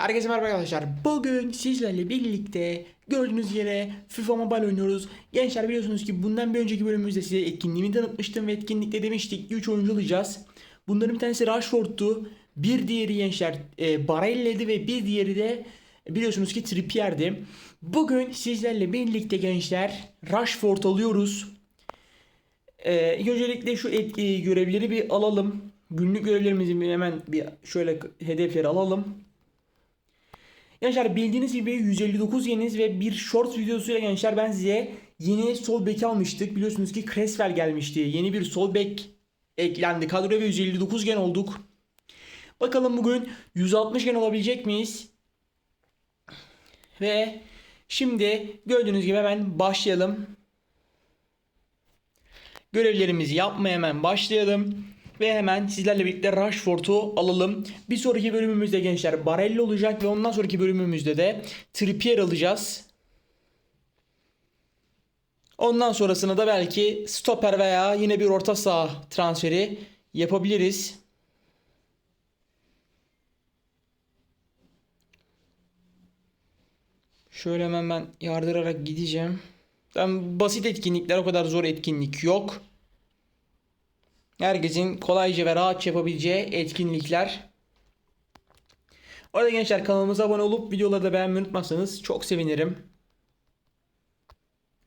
Herkese merhaba arkadaşlar. Bugün sizlerle birlikte gördüğünüz yere FIFA Mobile oynuyoruz. Gençler biliyorsunuz ki bundan bir önceki bölümümüzde size etkinliğimi tanıtmıştım ve etkinlikte demiştik ki 3 oyuncu alacağız. Bunların bir tanesi Rashford'tu. Bir diğeri gençler e, Barella'ydı ve bir diğeri de biliyorsunuz ki Trippier'di. Bugün sizlerle birlikte gençler Rashford alıyoruz. İlk öncelikle şu et, e, görevleri bir alalım. Günlük görevlerimizi hemen bir şöyle hedefleri alalım. Gençler bildiğiniz gibi 159 yeniniz ve bir short videosuyla gençler ben size yeni sol bek almıştık. Biliyorsunuz ki Creswell gelmişti. Yeni bir sol bek eklendi. Kadroya ve 159 gen olduk. Bakalım bugün 160 gen olabilecek miyiz? Ve şimdi gördüğünüz gibi hemen başlayalım. Görevlerimizi yapmaya hemen başlayalım. Ve hemen sizlerle birlikte Rashford'u alalım. Bir sonraki bölümümüzde gençler Barella olacak ve ondan sonraki bölümümüzde de Trippier alacağız. Ondan sonrasında da belki stoper veya yine bir orta saha transferi yapabiliriz. Şöyle hemen ben yardırarak gideceğim. Ben basit etkinlikler o kadar zor etkinlik yok. Herkesin kolayca ve rahatça yapabileceği etkinlikler. Orada gençler kanalımıza abone olup videoları da beğenmeyi unutmazsanız çok sevinirim.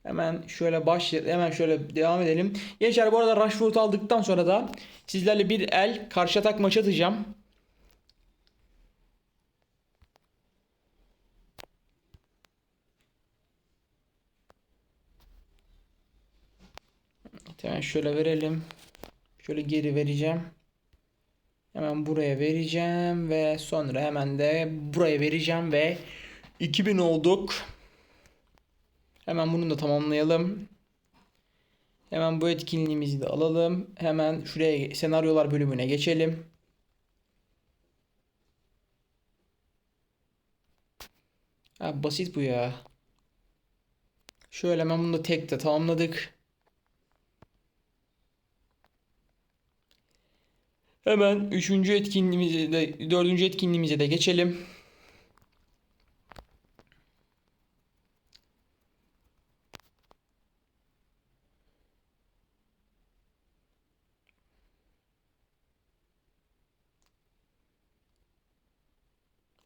Hemen şöyle başlayalım. Hemen şöyle devam edelim. Gençler bu arada Rashford aldıktan sonra da sizlerle bir el karşı atak maçı atacağım. Hemen şöyle verelim. Şöyle geri vereceğim. Hemen buraya vereceğim ve sonra hemen de buraya vereceğim ve 2000 olduk. Hemen bunu da tamamlayalım. Hemen bu etkinliğimizi de alalım. Hemen şuraya senaryolar bölümüne geçelim. Ha, basit bu ya. Şöyle hemen bunu da tek de tamamladık. Hemen üçüncü etkinliğimize de dördüncü etkinliğimize de geçelim.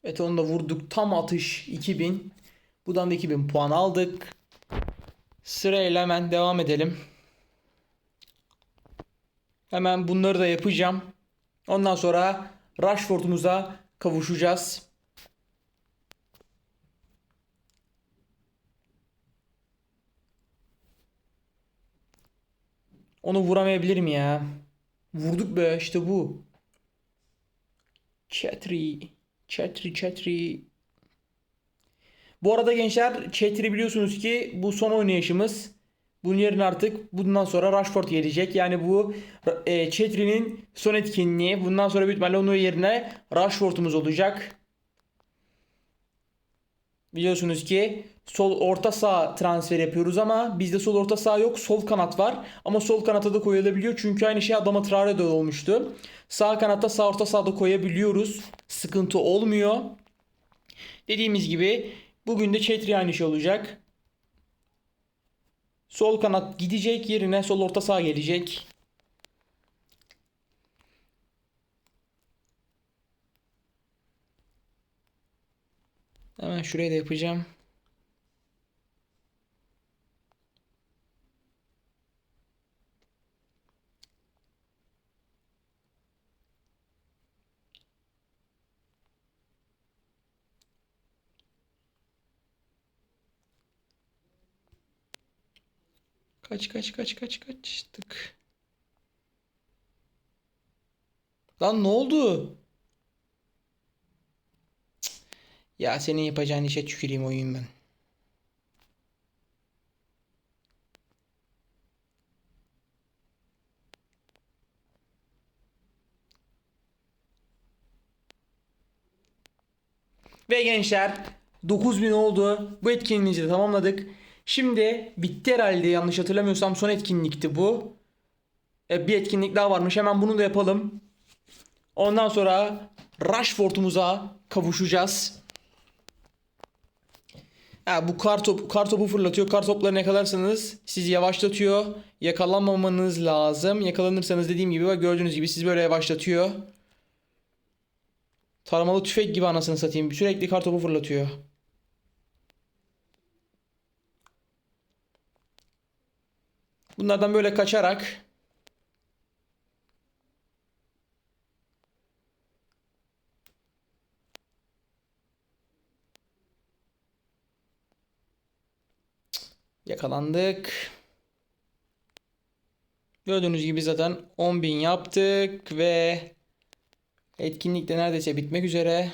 Evet onu da vurduk. Tam atış 2000. Buradan da 2000 puan aldık. Sırayla hemen devam edelim. Hemen bunları da yapacağım. Ondan sonra Rashford'umuza kavuşacağız. Onu vuramayabilirim ya. Vurduk be işte bu. Chatri. Chatri Chatri. Bu arada gençler Chatri biliyorsunuz ki bu son oynayışımız. Bunun yerine artık bundan sonra Rashford gelecek. Yani bu e, Chetry'nin son etkinliği. Bundan sonra büyük onun yerine Rashford'umuz olacak. Biliyorsunuz ki sol orta saha transfer yapıyoruz ama bizde sol orta saha yok. Sol kanat var. Ama sol kanata da koyulabiliyor. Çünkü aynı şey Adama Traore'de olmuştu. Sağ kanatta sağ orta sahada koyabiliyoruz. Sıkıntı olmuyor. Dediğimiz gibi bugün de Chetry aynı şey olacak. Sol kanat gidecek yerine sol orta saha gelecek. Hemen şuraya da yapacağım. Kaç kaç kaç kaç kaçtık. Lan ne oldu? Ya senin yapacağın işe tüküreyim oyun ben. Ve gençler 9000 oldu. Bu etkinliğimizi tamamladık. Şimdi bitti herhalde yanlış hatırlamıyorsam son etkinlikti bu. E, bir etkinlik daha varmış. Hemen bunu da yapalım. Ondan sonra Rashford'umuza kavuşacağız. Ha, bu kar, top, kar topu fırlatıyor. Kar toplarını yakalarsanız sizi yavaşlatıyor. Yakalanmamanız lazım. Yakalanırsanız dediğim gibi bak gördüğünüz gibi sizi böyle yavaşlatıyor. Taramalı tüfek gibi anasını satayım. Sürekli kar topu fırlatıyor. Bunlardan böyle kaçarak Yakalandık. Gördüğünüz gibi zaten 10.000 yaptık ve etkinlik de neredeyse bitmek üzere.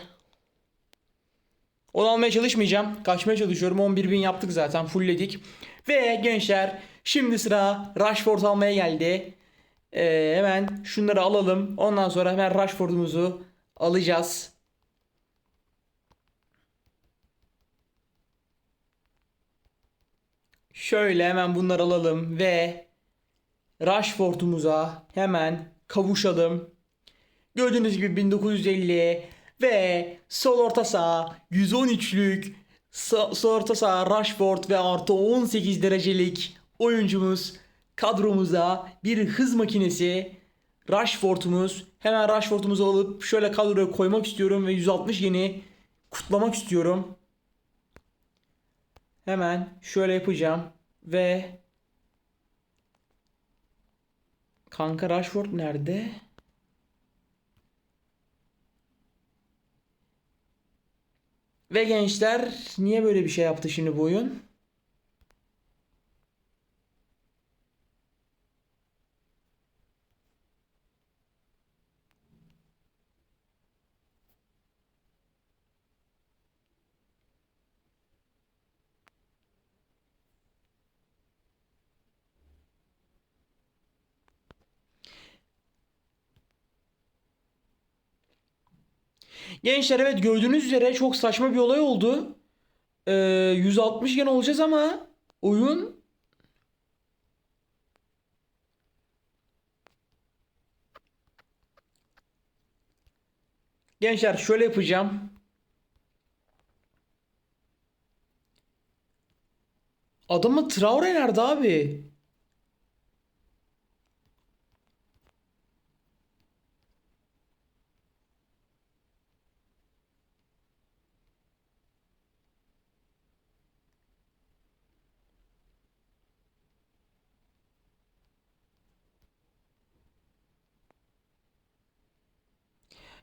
Onu almaya çalışmayacağım. Kaçmaya çalışıyorum. 11.000 yaptık zaten. Fullledik. Ve gençler şimdi sıra Rashford almaya geldi. Ee, hemen şunları alalım. Ondan sonra hemen Rashford'umuzu alacağız. Şöyle hemen bunları alalım ve Rashford'umuza hemen kavuşalım. Gördüğünüz gibi 1950 ve sol orta saha 113'lük so- sol orta saha Rashford ve artı 18 derecelik oyuncumuz kadromuza bir hız makinesi Rashford'umuz. Hemen Rashford'umuzu alıp şöyle kadroya koymak istiyorum ve 160 yeni kutlamak istiyorum. Hemen şöyle yapacağım ve Kanka Rashford nerede? Ve gençler niye böyle bir şey yaptı şimdi bu oyun? Gençler evet gördüğünüz üzere çok saçma bir olay oldu. Ee, 160 gen olacağız ama oyun Gençler şöyle yapacağım. Adamı Traore nerede abi?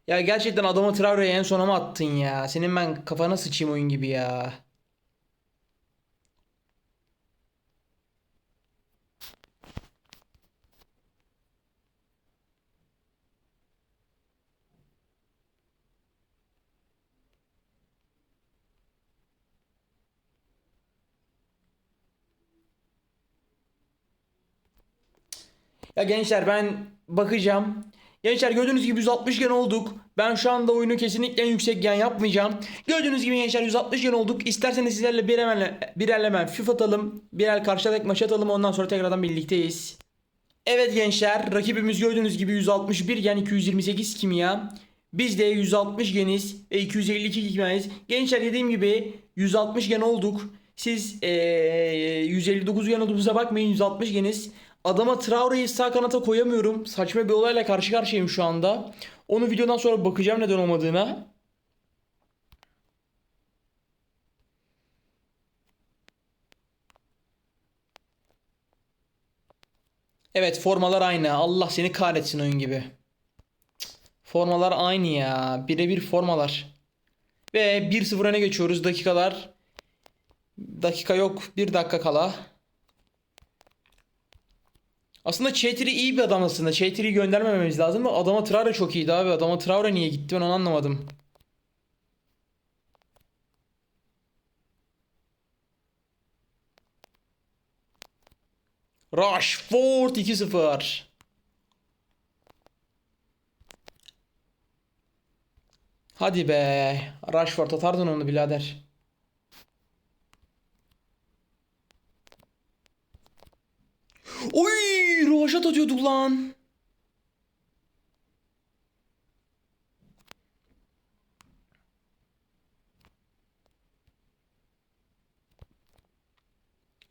Ya gerçekten adamı Traore'ye en sona mı attın ya? Senin ben kafana sıçayım oyun gibi ya. Ya gençler ben bakacağım. Gençler gördüğünüz gibi 160 gen olduk. Ben şu anda oyunu kesinlikle en yüksek gen yapmayacağım. Gördüğünüz gibi gençler 160 gen olduk. İsterseniz sizlerle bir hemen bir hemen FIFA atalım. Bir el maç atalım. Ondan sonra tekrardan birlikteyiz. Evet gençler rakibimiz gördüğünüz gibi 161 gen 228 kimya. Biz de 160 geniz ve 252 kimyayız. Gençler dediğim gibi 160 gen olduk. Siz ee, 159 gen olduğumuza bakmayın 160 geniz. Adama Traore'yi sağ kanata koyamıyorum. Saçma bir olayla karşı karşıyayım şu anda. Onu videodan sonra bakacağım neden olmadığına. Evet formalar aynı. Allah seni kahretsin oyun gibi. Formalar aynı ya. Birebir formalar. Ve 1-0 öne geçiyoruz. Dakikalar. Dakika yok. 1 dakika kala. Aslında Çetri iyi bir adam aslında. Çetri'yi göndermememiz lazım da adama Traore çok iyiydi abi. Adama Traore niye gitti ben onu anlamadım. Rashford 2-0. Hadi be. Rashford atardın onu birader. Oy rovaşat atıyorduk lan.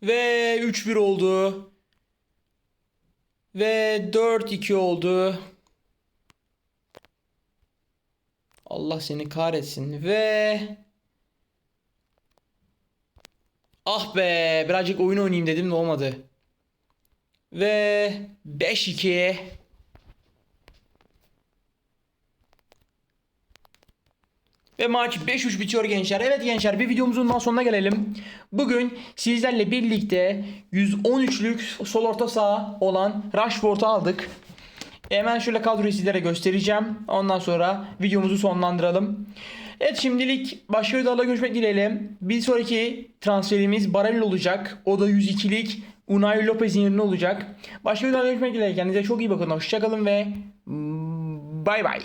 Ve 3-1 oldu. Ve 4-2 oldu. Allah seni kahretsin. Ve Ah be birazcık oyun oynayayım dedim de olmadı. Ve 5-2. Ve maç 5-3 bitiyor gençler. Evet gençler bir videomuzun daha sonuna gelelim. Bugün sizlerle birlikte 113'lük sol orta saha olan Rashford'u aldık. Hemen şöyle kadroyu sizlere göstereceğim. Ondan sonra videomuzu sonlandıralım. Evet şimdilik başka videolarla görüşmek dileğiyle. Bir sonraki transferimiz Barella olacak. O da 102'lik Unai Lopez'in yerine olacak. Başka videolarla görüşmek dileğiyle. Kendinize çok iyi bakın. Hoşçakalın ve bay bay.